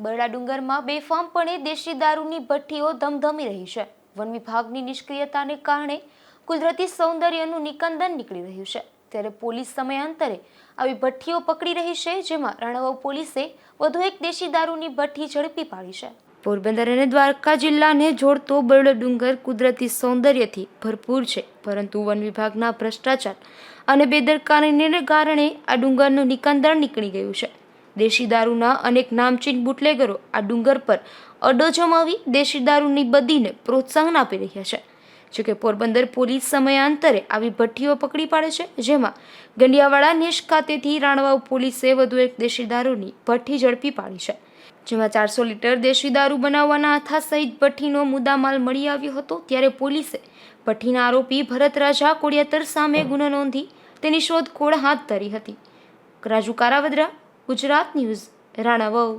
બરડા ડુંગરમાં બેફામપણે દેશી દારૂની ભઠ્ઠીઓ ધમધમી રહી છે. વન વિભાગની નિષ્ક્રિયતાને કારણે કુદરતી સૌંદર્યનું નિકંદન નીકળી રહ્યું છે. ત્યારે પોલીસ સમયાંતરે આવી ભઠ્ઠીઓ પકડી રહી છે, જેમાં રાણાવાવ પોલીસે વધુ એક દેશી દારૂની ભઠ્ઠી ઝડપી પાડી છે. પોરબંદર અને દ્વારકા જિલ્લાને જોડતો બરડો ડુંગર કુદરતી સૌંદર્યથી ભરપૂર છે, પરંતુ વન વિભાગના ભ્રષ્ટાચાર અને બેદરકારીને કારણે આ ડુંગરનું નિકંદન નીકળી ગયું છે. દેશી દારૂના અનેક નામચીન બુટલેગરો આ ડુંગર પર અડો જમાવી દેશી દારૂની બદીને પ્રોત્સાહન આપી રહ્યા છે. જોકે પોરબંદર પોલીસ સમયાંતરે આવી ભઠ્ઠીઓ પકડી પાડે છે, જેમાં ગંડિયાવાડા નેશ ખાતેથી રાણવાવ પોલીસે વધુ એક દેશી દારૂની ભઠ્ઠી ઝડપી પાડી છે. જેમાં ચારસો લીટર દેશી દારૂ બનાવવાના આથા સહિત ભઠ્ઠીનો મુદ્દામાલ મળી આવ્યો હતો, ત્યારે પોલીસે ભઠ્ઠીના આરોપી ભરત રાજા કોડિયાતર સામે ગુનો નોંધી તેની શોધખોળ હાથ ધરી હતી. રાજુ કારાવદરા ગુજરાત ન્યૂઝ રાણાવાવ